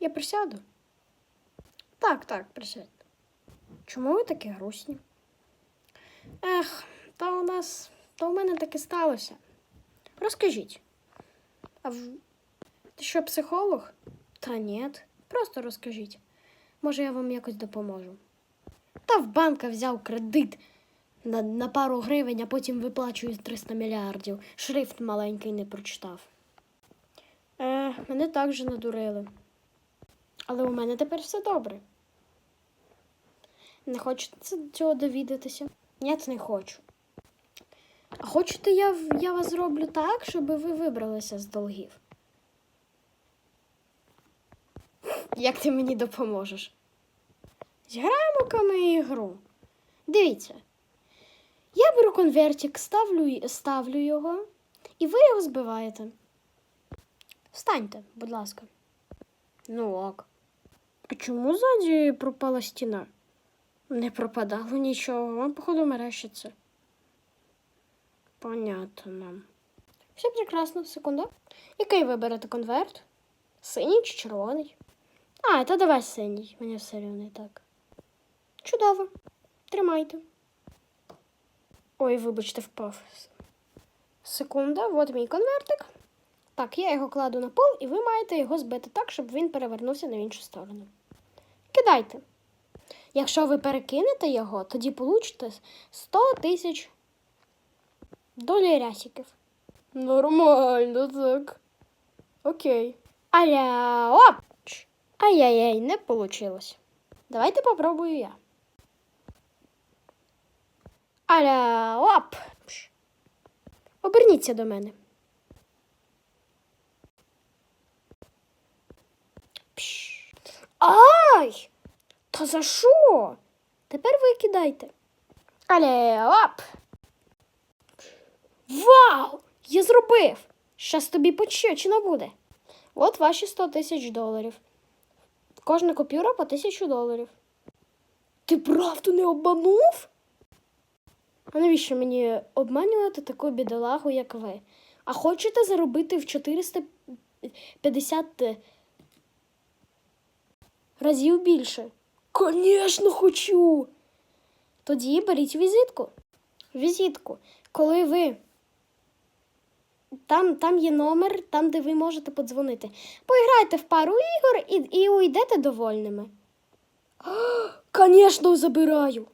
Я присяду. Так, так, присядь. Чому ви такі грустні? Ех, та у нас, та у мене таке сталося. Розкажіть. А в... ти що, психолог? Та ні, просто розкажіть. Може, я вам якось допоможу. Та в банка взяв кредит на, на пару гривень, а потім виплачую 300 мільярдів. Шрифт маленький не прочитав. Е, мене також надурили. Але у мене тепер все добре. Не хочете цього довідатися? Ні, не хочу. А хочете, я, я вас зроблю так, щоб ви вибралися з долгів? Як ти мені допоможеш? Зіграємо ми ігру. Дивіться. Я беру конвертик, ставлю, ставлю його, і ви його збиваєте. Встаньте, будь ласка. Ну ок. А чому ззаді пропала стіна? Не пропадало нічого, вам, походу, мерещиться. Понятно. Все прекрасно, секунду. Який виберете конверт? Синій чи червоний? А, та давай синій. Мені все рівно і так. Чудово. Тримайте. Ой, вибачте, впав. Секунда, от мій конвертик. Так, я його кладу на пол, і ви маєте його збити так, щоб він перевернувся на іншу сторону. Кидайте. Якщо ви перекинете його, тоді получите 100 тисяч долярясиків. Нормально так. Окей. Аля, оп! Ай-яй-яй, не получилось. Давайте попробую я. Аля, оп! Оберніться до мене. Пш. Ай! Та за що? Тепер ви кидайте. Але оп! Вау! Я зробив! Щас тобі почечина буде. От ваші 100 тисяч доларів. Кожна купюра по тисячу доларів. Ти правду не обманув? А навіщо мені обманювати таку бідолагу, як ви? А хочете заробити в 450 разів більше? Звісно, хочу. Тоді беріть візитку. Візитку. Коли ви. Там, там є номер, там, де ви можете подзвонити. Поіграйте в пару ігор і, і уйдете довольними. Звісно, забираю.